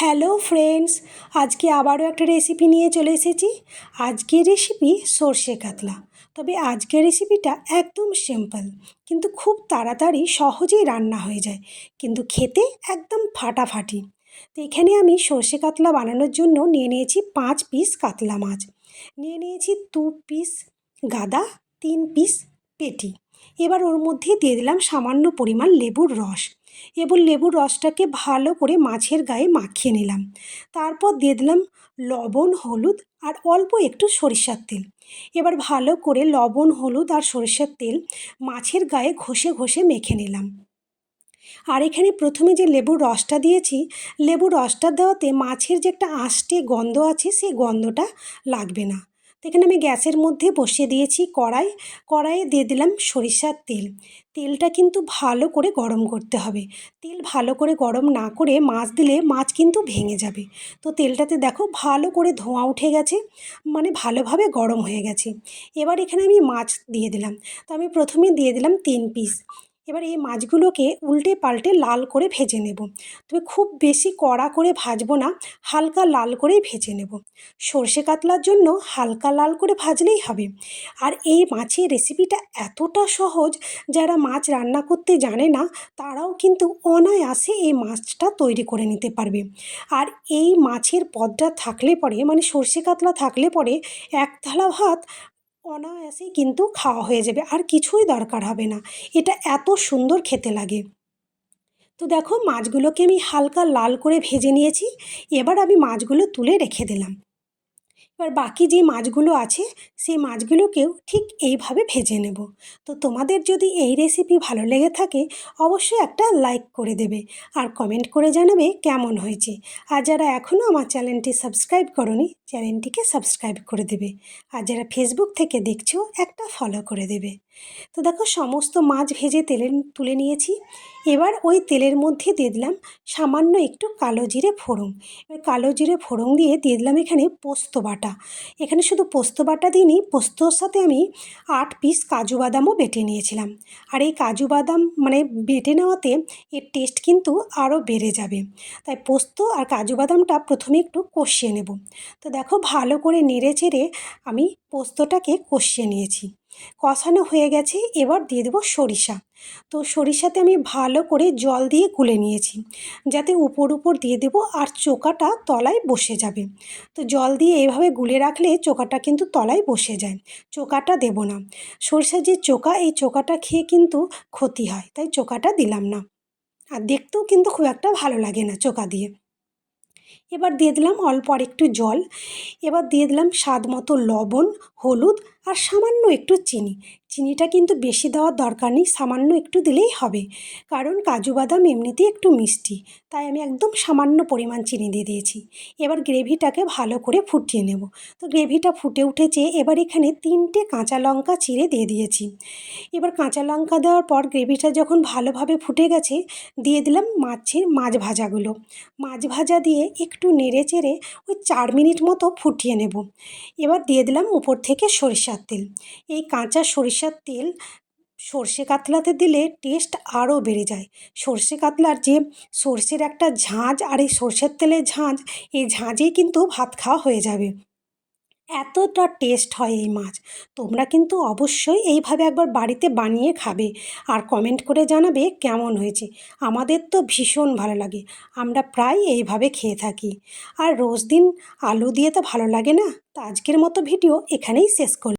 Hello friends, আজকে আবারও একটা রেসিপি নিয়ে চলে এসেছি। আজকের রেসিপি সর্ষে কাতলা। তবে আজকের রেসিপিটা একদম সিম্পল কিন্তু খুব তাড়াতাড়ি সহজেই রান্না হয়ে যায়, কিন্তু খেতে একদম ফাটাফাটি। তো এখানে আমি সর্ষে কাতলা বানানোর জন্য নিয়ে নিয়েছি পাঁচ পিস কাতলা মাছ। নিয়ে নিয়েছি দু পিস গাদা, তিন পিস পেটি। এবার ওর মধ্যে দিয়ে দিলাম সামান্য পরিমাণ লেবুর রস। এবং লেবুর রসটাকে ভালো করে মাছের গায়ে মাখিয়ে নিলাম। তারপর দিয়ে দিলাম লবণ, হলুদ আর অল্প একটু সরিষার তেল। এবার ভালো করে লবণ, হলুদ আর সরিষার তেল মাছের গায়ে ঘষে ঘষে মেখে নিলাম। আর এখানে প্রথমে যে লেবুর রসটা দিয়েছি, লেবুর রসটা দেওয়াতে মাছের যে একটা আষ্টে গন্ধ আছে সেই গন্ধটা লাগবে না। এখানে আমি গ্যাসের মধ্যে বসিয়ে দিয়েছি কড়াই। কড়াইয়ে দিয়ে দিলাম সরিষার তেল। তেলটা কিন্তু ভালো করে গরম করতে হবে। তেল ভালো করে গরম না করে মাছ দিলে মাছ কিন্তু ভেঙে যাবে। তো তেলটাতে দেখো ভালো করে ধোঁয়া উঠে গেছে মানে ভালোভাবে গরম হয়ে গেছে। এবার এখানে আমি মাছ দিয়ে দিলাম। তো আমি প্রথমে দিয়ে দিলাম তিন পিস এবার এই মাছগুলোকে উল্টে পাল্টে লাল করে ভেজে নেব। তবে খুব বেশি কড়া করে ভাজবো না, হালকা লাল করেই ভেজে নেব। সর্ষে কাতলার জন্য হালকা লাল করে ভাজলেই হবে। আর এই মাছের রেসিপিটা এতটা সহজ, যারা মাছ রান্না করতে জানে না, তারাও কিন্তু অনায়াসে এই মাছটা তৈরি করে নিতে পারবে। আর এই মাছের পদটা থাকলে পরে মানে সর্ষে কাতলা থাকলে পরে, এক থালা ভাত অনায়াসেই কিন্তু খাওয়া হয়ে যাবে, আর কিছুই দরকার হবে না। এটা এত সুন্দর খেতে লাগে। তো দেখো, মাছগুলোকে আমি হালকা লাল করে ভেজে নিয়েছি। এবার আমি মাছগুলো তুলে রেখে দিলাম। এবার বাকি যে মাছগুলো আছে, সেই মাছগুলোকেও ঠিক এইভাবে ভেজে নেব। তো তোমাদের যদি এই রেসিপি ভালো লেগে থাকে, অবশ্যই একটা লাইক করে দেবে আর কমেন্ট করে জানাবে কেমন হয়েছে। আর যারা এখনও আমার চ্যানেলটি সাবস্ক্রাইব করনি, চ্যানেলটিকে সাবস্ক্রাইব করে দেবে। আর যারা ফেসবুক থেকে দেখছ, একটা ফলো করে দেবে। তো দেখো, সমস্ত মাছ ভেজে তেলে তুলে নিয়েছি। এবার ওই তেলের মধ্যে দিয়ে দিলাম সামান্য একটু কালো জিরে ফোড়ন। এবার কালো জিরে ফোড়ন দিয়ে দিয়ে দিলাম এখানে পোস্ত বাটা। এখানে শুধু পোস্ত বাটা দিইনি, পোস্তর সাথে আমি আট পিস কাজু বাদামও বেটে নিয়েছিলাম। আর এই কাজু বাদাম মানে বেটে নেওয়াতে এর টেস্ট কিন্তু আরও বেড়ে যাবে। তাই পোস্ত আর কাজু বাদামটা প্রথমে একটু কষিয়ে নেব। তো দেখো ভালো করে নেড়ে চেড়ে আমি পোস্তটাকে কষিয়ে নিয়েছি। কষানো হয়ে গেছে, এবার দিয়ে দেবো সরিষা। তো সরিষাতে আমি ভালো করে জল দিয়ে গুলে নিয়েছি, যাতে উপর উপর দিয়ে দেবো আর চোকাটা তলায় বসে যাবে। তো জল দিয়ে এভাবে গুলে রাখলে চোকাটা কিন্তু তলায় বসে যায়, চোকাটা দেব না। সরিষার যে চোকা, এই চোকাটা খেয়ে কিন্তু ক্ষতি হয়, তাই চোকাটা দিলাম না। আর দেখতেও কিন্তু খুব একটা ভালো লাগে না চোকা দিয়ে। এবার দিয়ে দিলাম অল্প আর একটু জল। এবার দিয়ে দিলাম স্বাদ মতো লবণ, হলুদ আর সামান্য একটু চিনি। চিনিটা কিন্তু বেশি দেওয়ার দরকার নেই, সামান্য একটু দিলেই হবে। কারণ কাজু বাদাম এমনিতেই একটু মিষ্টি, তাই আমি একদম সামান্য পরিমাণ চিনি দিয়ে দিয়েছি। এবার গ্রেভিটাকে ভালো করে ফুটিয়ে নেব। তো গ্রেভিটা ফুটে উঠেছে, এবার এখানে তিনটে কাঁচা লঙ্কা চিড়ে দিয়ে দিয়েছি। এবার কাঁচা লঙ্কা দেওয়ার পর গ্রেভিটা যখন ভালোভাবে ফুটে গেছে, দিয়ে দিলাম মাছের মাছ ভাজাগুলো। মাছ ভাজা দিয়ে একটু নেড়ে চেড়ে ওই চার মিনিট মতো ফুটিয়ে নেব। এবার দিয়ে দিলাম উপর থেকে সরিষার তেল। এই কাঁচা সরিষার তেল সর্ষে কাতলাতে দিলে টেস্ট আরও বেড়ে যায়। সর্ষে কাতলার যে সর্ষের একটা ঝাঁঝ আর এই সর্ষের তেলের ঝাঁঝ এই ঝাঁঝেই কিন্তু ভাত খাওয়া হয়ে যাবে। এতটা টেস্ট হয় এই মাছ। তোমরা কিন্তু অবশ্যই এইভাবে একবার বাড়িতে বানিয়ে খাবে আর কমেন্ট করে জানাবে কেমন হয়েছে। আমাদের তো ভীষণ ভালো লাগে। আমরা প্রায় এইভাবে খেয়ে থাকি। আর রোজ দিন আলু দিয়ে তো ভালো লাগে না। তো আজকের মতো ভিডিও এখানেই শেষ করলাম